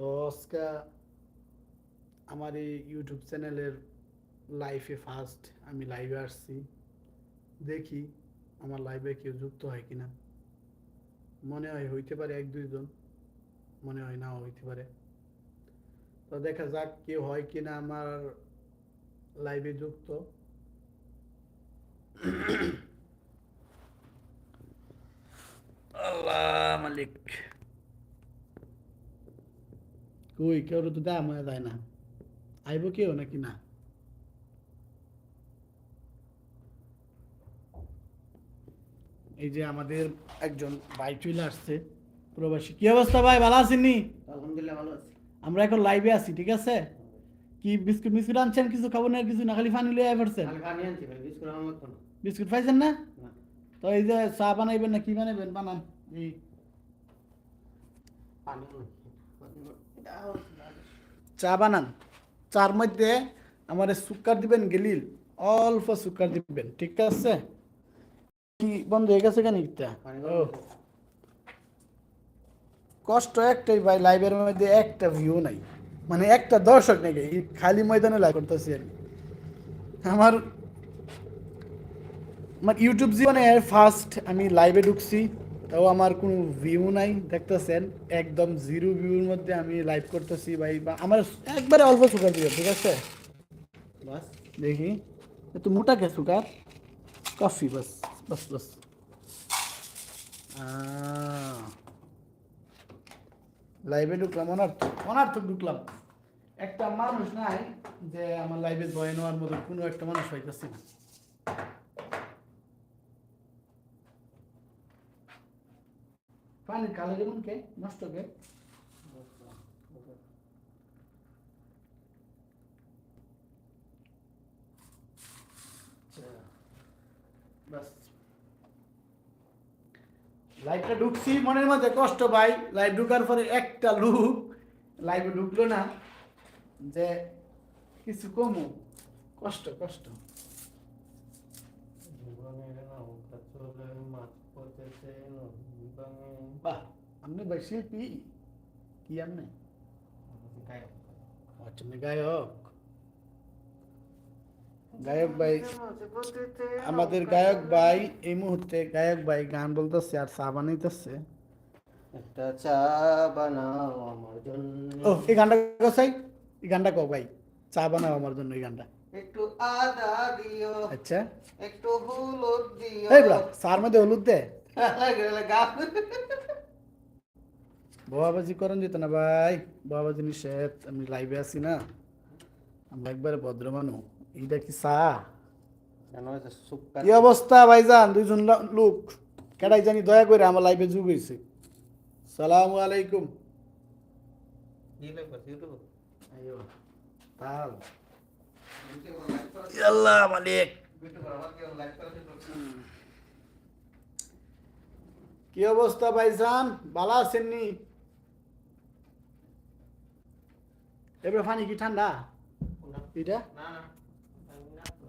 তো আজকে আমার এই ইউটিউব চ্যানেলের লাইফে ফার্স্ট আমি লাইভে আসছি। দেখি আমার লাইভে কেউ যুক্ত হয় কিনা। মনে হয় হইতে পারে এক দুইজন মনে হয় নাও হইতে পারে। তো দেখা যাক কেউ হয় কিনা আমার লাইভে যুক্ত। আল্লাহ মালিক। কই কেউ তো দেয়া মনে যায় না। আইব কেউ নাকি না? এই যে আমাদের একজন ভাই চলে আসছে প্রবাসী। কি অবস্থা ভাই ভালো আছেননি আলহামদুলিল্লাহ ভালো আছি। আমরা এখন লাইভে আছি ঠিক আছে? কি বিস্কুট বিস্কুট আনছেন কিছু খাব না কিছু? না খালি পানি লিয়ে ভাই বিস্কুট পাইছেন না। তো এই যে চা বানাইবেন না কি বানাইবেন? বানান। এই। পানি। চা বানান। চার মধ্যে আমার সুকার দিবেন গেলিল, অল্প সুকার দিবেন, ঠিক আছে? কি বন্ধ হয়ে গেছে কেন কষ্ট একটাই ভাই লাইভের মধ্যে একটা ভিউ নাই। মানে একটা দর্শক এই খালি ময়দানে লাইভ করতেছি আমি। আমার আমার ইউটিউব জীবনে ফার্স্ট আমি লাইভে ঢুকছি। তাও আমার কোনো ভিউ নাই, দেখতেছেন? একদম জিরো ভিউর মধ্যে আমি লাইভ করতেছি ভাই। বা আমার একবারে অল্প সুগার দিবে ঠিক আছে? বাস, দেখি। একটু মোটা কে সুগার? কফি বাস বাস বাস। লাইভে ঢুকলাম, অনার্থক অনার্থক ঢুকলাম। একটা মানুষ নাই যে আমার লাইভে জয়েন হওয়ার মতো কোনো একটা মানুষ পাইতেছি না। পানি কালো যেমন কে নষ্ট কে? বাস লাইভটা ঢুকছি, মনের মধ্যে কষ্ট ভাই লাইভ ঢুকার পরে একটা লুক লাইভে ঢুকলো না, যে কিছু কমু। কষ্ট কষ্ট। আপনি ভাই শিল্পী কি আপনি গায়ক। আচ্ছা আপনি গায়ক গায়ক ভাই আমাদের গায়ক। ভাই এই মুহূর্তে গায়ক ভাই গান বলতেছে আর চা বানাইতেছে একটা চা বানাও আমার জন্য ও এই গানটা কোথায় এই গানটা কো ভাই চা বানাও আমার জন্য এই গানটা একটু আদা দিও আচ্ছা একটু হলুদ দিও এই বলা চার মধ্যে হলুদ দে গান বাবাজি করেন যেত না ভাই বাবাজি নিষেধ আমি লাইভে আছি না। আমরা একবারে ভদ্র মানুষ এইটা কি চা? কি অবস্থা ভাইজান? দুইজন লোক কেডাই জানি দয়া করে আমার লাইভে যুগ হয়েছে সালামু আলাইকুম। আল্লাহ মালিক। কি অবস্থা ভাইজান? ভালো আছেননি এবার পানি কি ঠান্ডা এটা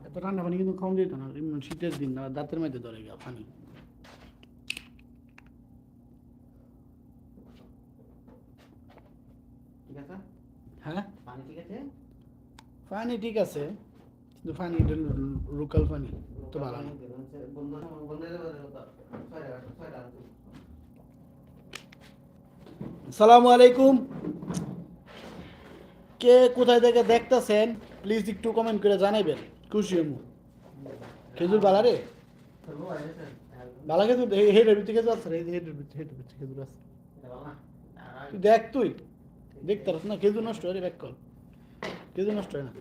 এত ঠান্ডা পানি কিন্তু কম দিত না শীতের দিন না দাঁতের মধ্যে ধরে গেল পানি ঠিক হ্যাঁ পানি ঠিক আছে পানি ঠিক আছে কিন্তু পানি লোকাল পানি তো ভালো না সালামু আলাইকুম কে কোথায় থেকে দেখতেছেন প্লিজ একটু কমেন্ট করে জানাইবেন খুশি হমু খেজুর বালা রে বালা খেজুর হেডের ভিতরে খেজুর আছে রে, হেডের ভিতরে হেডের ভিতরে খেজুর আছে তুই দেখ তুই দেখতে পারছ না খেজুর নষ্ট হয় রে ব্যাক কল খেজুর নষ্ট হয় না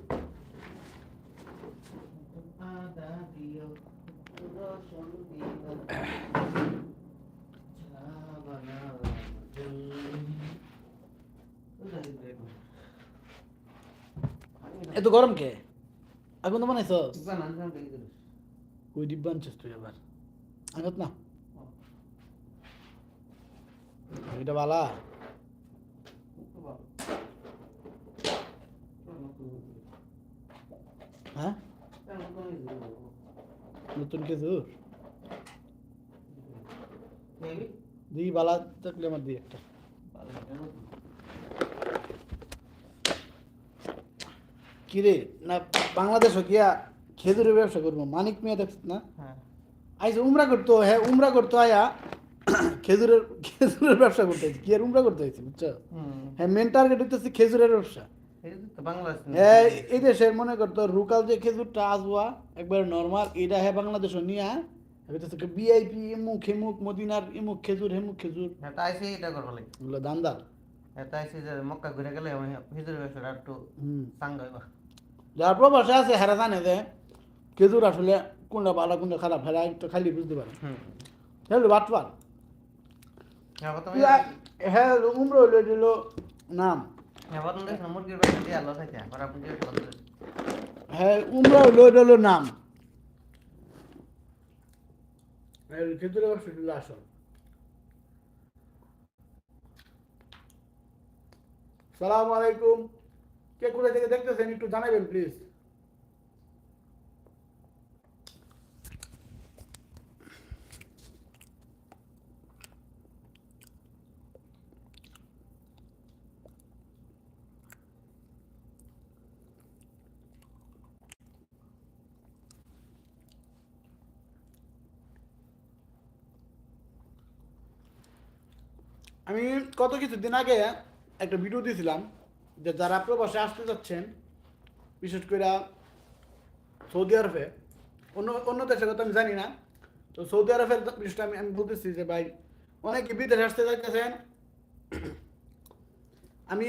এত গরম কে? আগুন তো বানাইছ কই ডিব্বা আনছিস তুই আবার? আগত না। এটা বালা। হ্যাঁ? নতুন খেজুর? দিই বালা থাকলে আমার দিই একটা। কিরে? না বাংলাদেশও গিয়া খেজুরের ব্যবসা করব। মানিক মিয়া দেখছিস না? হ্যাঁ। আইস উমরা করতো হ্যাঁ উমরা করতো আয়া খেজুরের খেজুরের ব্যবসা করতে হয়েছে কি আর উমরা করতে হয়েছে বুঝছ? হ্যাঁ মেন টার্গেট হইতেছে খেজুরের ব্যবসা। হ্যাঁ এই দেশের মনে করতো রুকাল যে খেজুরটা আজওয়া একবার নর্মাল এটা হ্যাঁ বাংলাদেশ নিয়ে হইতেছে বিআইপি ইমুক হেমুক মদিনার ইমুক খেজুর হেমুক খেজুর। এটা আইসি এটা করব লাগে। দান্দার এটা আইসি যে মক্কা ঘুরে গেলে হিজুর ব্যবসাটা একটু হুম। চাঙ্গা হইবা। যার প্রবাসে আছে হেরা জানে যে খেজুর আসলে কোনটা ভালো কোনটা খারাপ হেরা একটু খালি বুঝতে পারে। হুম। হ্যালো বাটপার হ্যাঁ হ্যাঁ উমরা হইল দিল নাম। হ্যাঁ উমরা হইল এটা নাম। দিল আসল সালাম আলাইকুম। কে কোথা থেকে দেখতেছেন একটু জানাবেন প্লিজ আমি কত কিছুদিন আগে একটা ভিডিও দিয়েছিলাম যে যারা প্রবাসে আসতে যাচ্ছেন, বিশেষ করে সৌদি আরবে, অন্য অন্য দেশের কথা আমি জানি না, তো সৌদি আরবের বিষয়টা আমি আমি বলতেছি যে ভাই, অনেকে বিদেশে আসতে যাইতেছেন। আমি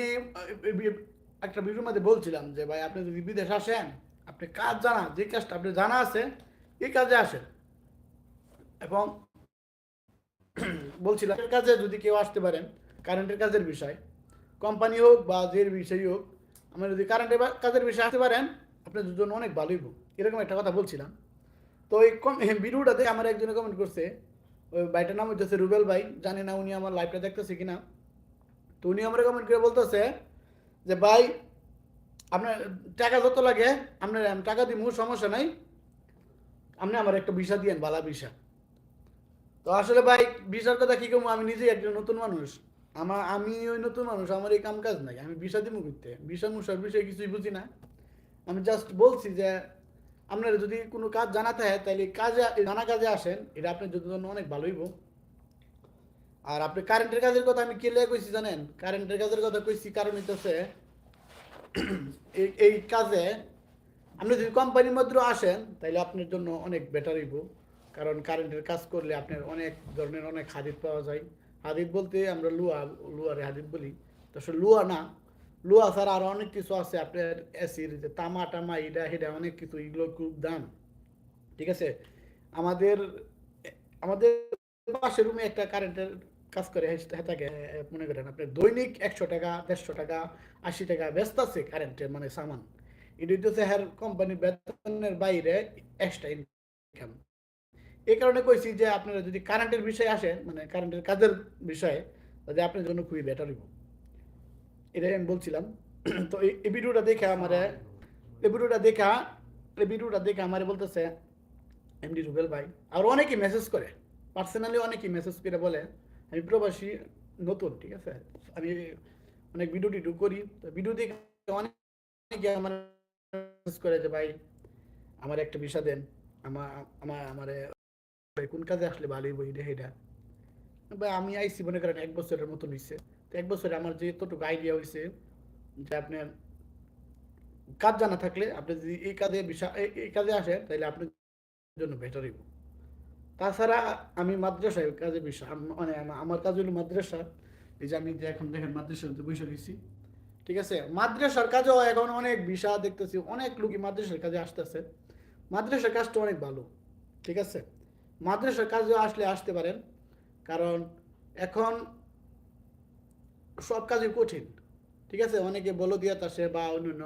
একটা ভিডিওর মধ্যে বলছিলাম যে ভাই, আপনি যদি বিদেশ আসেন, আপনি কাজ জানা, যে কাজটা আপনি জানা আছে, এই কাজে আসেন। এবং বলছিলাম, কাজে যদি কেউ আসতে পারেন কারেন্টের কাজের বিষয় কোম্পানি হোক বা যে বিষয় হোক, আমরা যদি কারেন্টের কাজের বিষয়ে আসতে পারেন, আপনাদের জন্য অনেক ভালোই হোক। এরকম একটা কথা বলছিলাম। তো এই কম ভিডিওটাতে আমার একজনে কমেন্ট করছে, ওই ভাইটার নাম হচ্ছে রুবেল ভাই, জানি না উনি আমার লাইভটা দেখতেছে কিনা। তো উনি আমার কমেন্ট করে বলতেছে যে, ভাই, আপনার টাকা যত লাগে, আপনার টাকা দিব সমস্যা নাই। আপনি আমার একটা ভিসা দিয়েন, বালা ভিসা। তো আসলে ভাই, ভিসার কথা কি কমু? আমি নিজেই একজন নতুন মানুষ। আমার, আমি ওই নতুন মানুষ, আমার এই কাম কাজ নাই। আমি ভিসা দিব করতে ভিসা মুসার বিষয়ে কিছুই বুঝি না। আমি জাস্ট বলছি যে, আপনার যদি কোনো কাজ জানাতে হয় তাহলে কাজে জানা কাজে আসেন। এটা আপনার জন্য অনেক ভালো হইব। আর আপনি কারেন্টের কাজের কথা আমি কেলে কইছি, জানেন? কারেন্টের কাজের কথা কইছি, কারণ হইতেছে, এই এই কাজে আপনি যদি কোম্পানির মধ্যে আসেন তাহলে আপনার জন্য অনেক বেটার হইব। কারণ কারেন্টের কাজ করলে আপনার অনেক ধরনের অনেক হাদিদ পাওয়া যায়। হাদিদ বলতে আমরা লুয়া, লুয়ারে হাদিদ বলি। তো আসলে লুয়া না। লুয়া ছাড়া আরও অনেক কিছু আছে। আপনার এসির যে তামা, টামা, ইডা, হিডা অনেক কিছু, এগুলো খুব দাম। ঠিক আছে? আমাদের আমাদের পাশের রুমে একটা কারেন্টের কাজ করে হেতাকে মনে করেন, আপনার দৈনিক একশো টাকা, দেড়শো টাকা, আশি টাকা ব্যস্ত আছে কারেন্টের মানে সামান। এটা হচ্ছে হ্যার কোম্পানির বেতনের বাইরে এক্সট্রা ইনকাম এই কারণে কইছি যে আপনারা যদি কারেন্টের বিষয়ে আসেন মানে কারেন্টের কাজের বিষয়ে, তাহলে আপনার জন্য খুবই বেটার হইব। এটাই আমি বলছিলাম। তো এই ভিডিওটা দেখে আমার, এই ভিডিওটা দেখা, এই ভিডিওটা দেখে আমার বলতেছে এমডি রুবেল ভাই। আর অনেকেই মেসেজ করে। পার্সোনালি অনেকেই মেসেজ করে বলে, আমি প্রবাসী, নতুন, ঠিক আছে? আমি অনেক ভিডিও টিডিও করি। তো ভিডিও দেখে অনেকে আমার মেসেজ করে যে, ভাই, আমার একটা ভিসা দেন। আমার আমার আমারে ভাই কোন কাজে আসলে ভালোই বই রে এটা ভাই, আমি আইসি মনে করেন এক বছরের মতন হইছে। তো এক বছরে আমার যে এতটুকু আইডিয়া হইছে, যে আপনার কাজ জানা থাকলে আপনি যদি এই কাজে এই কাজে আসেন তাহলে আপনার জন্য বেটার হইব। তাছাড়া আমি মাদ্রাসায় কাজে বিষয় মানে আমার কাজ হলো মাদ্রাসা। এই যে আমি যে এখন দেখেন মাদ্রাসাতে বসে রয়েছি ঠিক আছে? মাদ্রাসার কাজেও এখন অনেক বিষয় দেখতেছি, অনেক লোকই মাদ্রাসার কাজে আসতেছে। মাদ্রাসার কাজটা অনেক ভালো। ঠিক আছে? মাদ্রাসার কাজে আসলে আসতে পারেন, কারণ এখন সব কাজই কঠিন, ঠিক আছে? অনেকে বলদিয়াত আসে বা অন্যান্য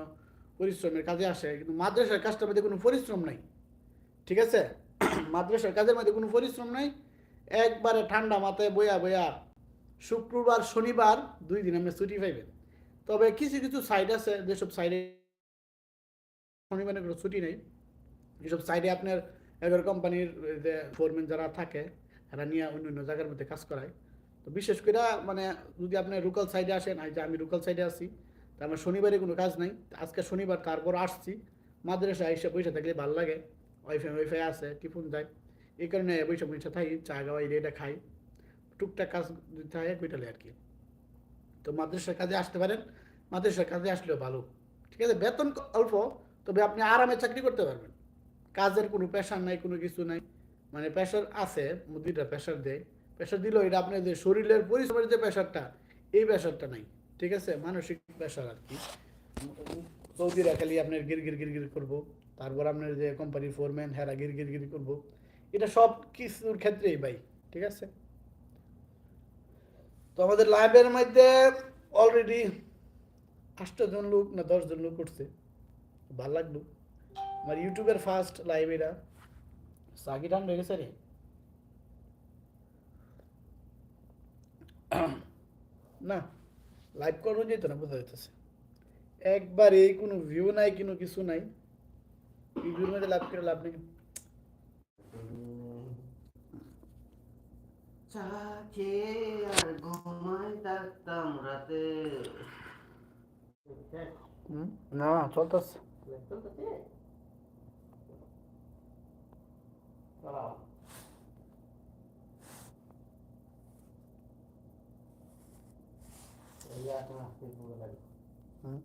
পরিশ্রমের কাজে আসে, কিন্তু মাদ্রাসার কাজটার মধ্যে কোনো পরিশ্রম নাই, ঠিক আছে? মাদ্রাসার কাজের মধ্যে কোনো পরিশ্রম নাই, একবারে ঠান্ডা মাথায় বয়া বয়া শুক্রবার, শনিবার দুই দিন আপনি ছুটি পাইবেন। তবে কিছু কিছু সাইড আছে, যেসব সাইডে শনিবারে কোনো ছুটি নেই, যেসব সাইডে আপনার এগারো কোম্পানির যে ফোরম্যান যারা থাকে, তারা নিয়ে অন্য অন্য জায়গার মধ্যে কাজ করায়। তো বিশেষ করে মানে যদি আপনি রুকাল সাইডে আসেন যে আমি রুকাল সাইডে আছি, তা আমার শনিবারে কোনো কাজ নাই। আজকে শনিবার তারপর আসছি। মাদ্রাসা এসে বসে থাকলে ভালো লাগে। ওয়াইফাই ওয়াইফাই আছে, টিফুন যায় এই কারণে বসে বসে থাকি চা গাওয়া এটা খাই। টুকটাক কাজ থাকে ওইটালে আর কি। তো মাদ্রাসার কাজে আসতে পারেন। মাদ্রাসার কাজে আসলেও ভালো। ঠিক আছে? বেতন অল্প, তবে আপনি আরামে চাকরি করতে পারবেন। কাজের কোনো প্রেশার নাই, কোনো কিছু নাই। মানে প্রেশার আছে মুদিরা প্রেশার দেয়। প্রেশার দিলেও এটা আপনার যে শরীরের পরিশ্রমের যে প্রেশারটা এই প্রেশারটা নাই। ঠিক আছে? মানসিক প্রেশার আর কি। সৌদিরা খালি আপনার গির গির গির গির করব, তারপর আপনার যে কোম্পানির ফোরম্যান হেরা গির গির গির করব। এটা সব কিছুর ক্ষেত্রেই ভাই, ঠিক আছে? তো আমাদের লাইভের মধ্যে অলরেডি আটজন লোক না দশজন লোক করছে ভালো লাগল। আমার ইউটিউবের ফার্স্ট লাইভ এটা। সাকি ঠান্ডা হয়ে গেছে রে। না লাইভ করব যেত না বোঝা যাইতেছে। একবারে কোনো ভিউ নাই কোনো কিছু নাই। ভিউর মধ্যে লাভ করে লাভ নেই। আর ঘুমাই থাকতাম রাতে। হুম? না চলতেছে? ها؟